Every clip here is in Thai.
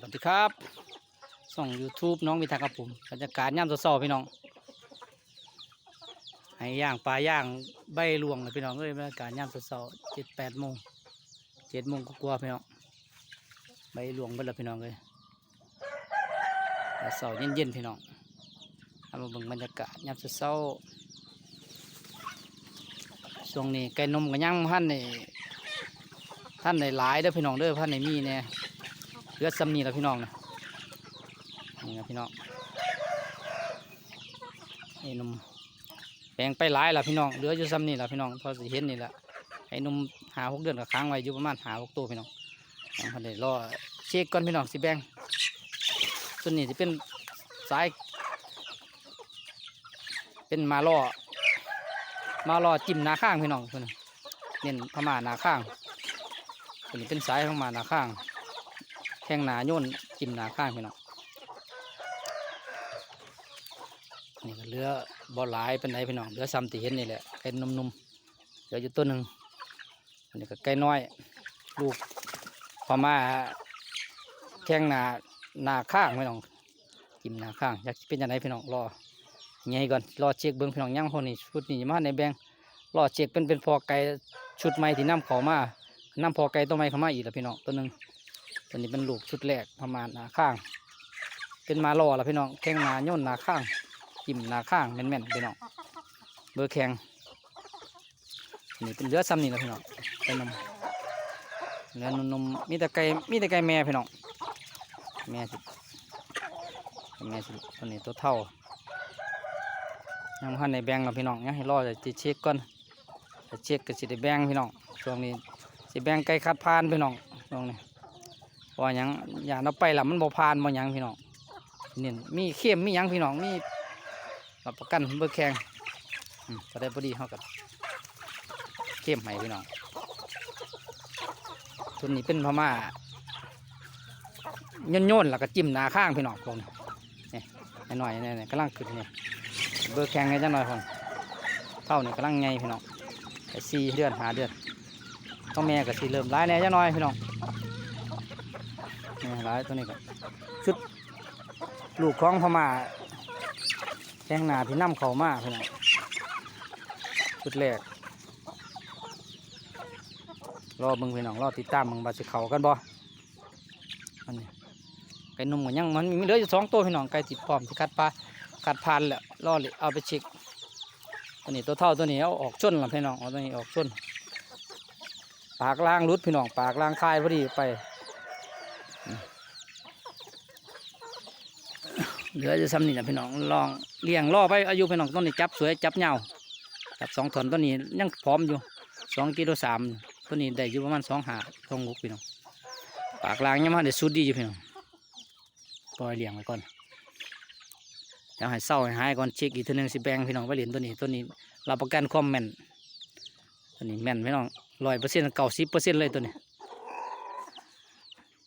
สวัสดีครับส่อง YouTube น้องวิทางกับผมบรรยากาศย่ำสดๆพี่น้องให้ย่างปลาย่างใบหลวงเลยพี่น้องเอ้ยบรรยากาศย่ำสดๆเจ็ดแปดโมงเจ็ดโมงก็กลัวพี่น้องใบหลวงเบิดแล้วพี่น้องเลยแล้วเสาเย็นๆพี่น้องเอามาเบิ่งบรรยากาศย่ำสดๆช่วงนี้ไก่นมกับย่างพันนี่ท่านในหลายเด้อพี่น้องเด้อพันในมีเนี่ย เลือดซ้ำนี่แล้วพี่น้องนะนี่นะพี่น้องไอ้หนมแปลงไปหลายแล้วพี่น้องเหลืออยู่ซ้ำนี่แล้วพี่น้องพอสิเห็นนี่แหละไอ้หนมหาหกเดือนกับค้างไว้อยู่ประมาณหาหกตัวพี่น้องเอาพันได้รอเช็คก่อนพี่น้องสิแบงส่วนนี้จะเป็นสาย เป็นมาล่อมาล่อจิ้มหนาข้างพี่น้องเนน่ะเน้นพม่าหนาข้างตัวนี้เป็นสายพม่าหนาข้าง แข้งหนาโยนจิ้มหนาข้างพี่น้องนี่ก็เหลือบ่หลายเป็นไรพี่น้องเหลือซ้ำตีเห็นนี่แหละไก่นุ่มๆเหลืออยู่ตัวหนึ่งอันนี้ก็ไก่น้อย ลูกพม่าแข้งหนาหนาข้างพี่น้องจิ้มหนาข้างอยากเป็นยังไงพี่น้องรอไงก่อนรอเช็คเบิ้งพี่น้องย่างพอนี่ชุดนี้มาในแบงรอเช็คเป็นเป็นพอไก่ชุดใหม่ที่นำเขามานํพอไก่ตัวใหม่เข้ามาอีกแล้วพี่น้องตัวหนึ่ง ตัวนี้เป็นลูกชุดแรกประมาณหนาข้าง เป็นมารอแล้วพี่น้องแข้งหนาโย่นหนาข้างจิ้มหนาข้างแม่นๆพี่น้องเบอร์แข็งนี่เป็นเลือดซ้ำนี่แล้วพี่น้องเป็นนมเนื้อนมมีแต่ไก่มีแต่ไก่แม่พี่น้องแม่สิแม่สิตัวนี้ตัวเท่ายังพันในแบงค์เราพี่น้องยังให้รอจะเช็คก่อนจะเช็คก็สิได้แบงพี่น้องช่วงนี้สิแบงไก่คัดพานพี่น้องช่วงนี้ ว่าหยังอย่างเราไปละมันบ่พานบ่หยังพี่น้องเนี่ยมีเข้มมีหยังพี่น้องมีรับประกันเบอร์แข็งก็ได้พอดีเท่ากับเข้มให้พี่น้องทุนนี้เป็นพม่าโยนๆแล้วก็จิ้มหนาข้างพี่น้องพวกนี้นี่หน่อยๆนี่ๆกำลังขึ้นนี่เบอร์แข็งไงจังหน่อยคนเท่านี่กำลังไงพี่น้องไอ้สี่เดือนหาเดือนต้องแม่กับสีเริ่มร้ายแน่จังหน่อยพี่น้อง นี่ร้ายตัวนี้ก็ชุดลูกของพม่าแข้งหนาที่นำเขามาพี่น้องชุดแรกรอเบิ่งพี่น้องรอติดตามมึงบาสิเขากันบ่อันนี้ไก่นุ่มกันยังมันมีเหลืออยู่สองตัวพี่น้องไก่ติดพร้อมที่คัดปลากัดพันแหละล่อเลยเอาไปเช็คตัวนี้ตัวเท่าตัวนี้เอาออกชนหละพี่น้องเอาตัวนี้ออกชนปากล่างรุดพี่น้องปากล่างคายพอดีไปอืม เหลือจะซ้ำนี่นะพี่น้องลองเลี้ยงล่อไปอายุพี่น้องต้นนี้จับสวยจับเงาจับสองถอนตัวนี้ยังพร้อมอยู่สองกิโลสามตัวนี้ได้อยู่ประมาณสองหาสองหกพี่น้องปากล่างยังมาเดี๋ยวสุดดีอยู่พี่น้องปล่อยเลี้ยงไว้ก่อนเดี๋ยวให้เศร้าให้หายก่อนเช็คอีกทีหนึงสิแบงพี่น้องไปเหรียญตัวนี้ตัวนี้รับประกันความแม่นตัวนี้แม่นพี่น้องร้อยเปอร์เซ็นต์เก้าสิบเปอร์เซ็นต์เลยตัวนี้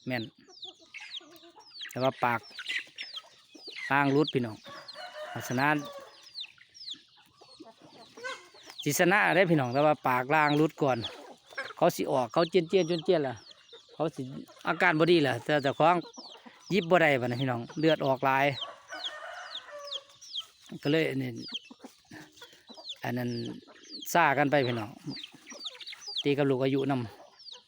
แม่นแต่ว่าปาก ล่างรุดพี่น้องลักษณะสิชนะได้พี่น้องแต่ว่าปากล่างรุดก่อน เขาสิออกเขาเจียนเจียนจนเจียนล่ะเขาสิอาการบอดีล่ะแต่แต่ของยิบบ่ได้บ่นะพี่น้องเลือดออกลาย ก็เลยนี่อันนั้นซ่ากันไปพี่น้องตีกับลูกอายุน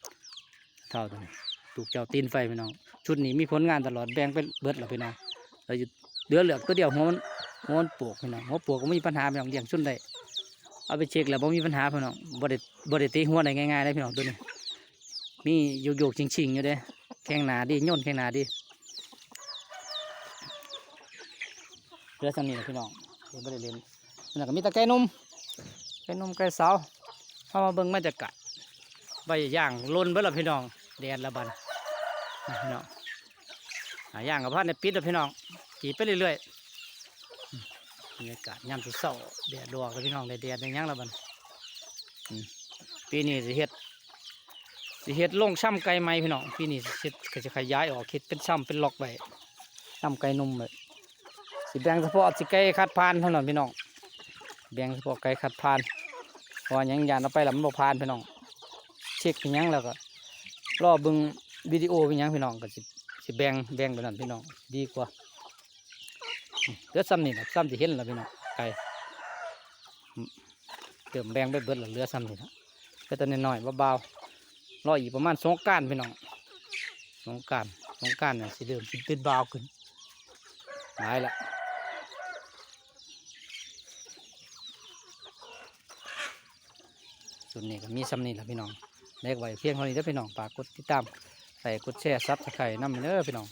ำเท่าตัวนี้ถูกเจ้าตีนไฟพี่น้องชุดนี้มีผลงานตลอดแบ่งเป็นเบิดแล้วพี่น้องเราอยู่ เหลือเหลือกตัวเดียวหัวมันหัวมันปวกพี่น้องหัวปวกก็ไม่มีปัญหาพี่น้องเลี้ยงชุดได้เอาไปเช็คแล้วบ่มีปัญหาพี่น้องบ่ได้บ่ได้ตีหัวได้ง่ายๆเลยพี่น้องตัวนี้มีโยกโยกๆชิงๆอยู่เด้แข้งหนาดีย่นแข้งหนาดีเรือสำนีนะพี่น้องเดี๋ยวไม่ได้เล่นแล้วก็มีตะไก่นุ่มไก่นุ่มไก่สาวเข้ามาเบิ่งมาจะกัดใบย่างล้นเบิดและพี่น้องแดดละบันพี่น้องหาย่างกับพัดในปิดล้วพี่น้อง จีบไปเรื่อยๆบรรยากาศยามสุดเศร้าแดดดวกแล้วพี่น้องได้แดดในย่างละบันอืมปีนี้สิเฮ็ดสิเฮ็ดลงช่ำไก่ไหมพี่น้องปีนี้สิเฮ็ดก็จะขยายออกเฮ็ดเป็นช่ำเป็นล็อกไว้ช่ำไก่นุ่มเลยสิแบ่งเฉพาะสิไก่คัดพานเท่านั้นพี่น้องแบ่งเฉพาะไก่คัดพานพราะว่าหยังยานเอาไปแล้วมันบ่พานพี่น้องเช็คยังแล้วก็รอเบิ่งวิดีโอเป็นยังพี่น้องก็สิสิแบ่งแบ่งไปนั่นพี่น้องดีกว่า เหลือดซ้ำนี่นะซ้ำที่เห็นแล้วพี่น้องไก่อืมเติมแบงไปเบิดแล้วเลือซ้ำนี่นะก็ตัวน้อยๆเบาๆรออีกประมาณสองก้านพี่น้องสองก้านสองก้านเนี่ยสิเริ่มสิเป็นเบาขึ้นหายละส่วนนี้ก็มีซ้ำนี่แหละพี่น้องเล็กไว้เพียงเท่านี้เด้อพี่น้องฝากกดติดตามใส่กดแชร์ซับสไครต์น้ำเด้อพี่น้อง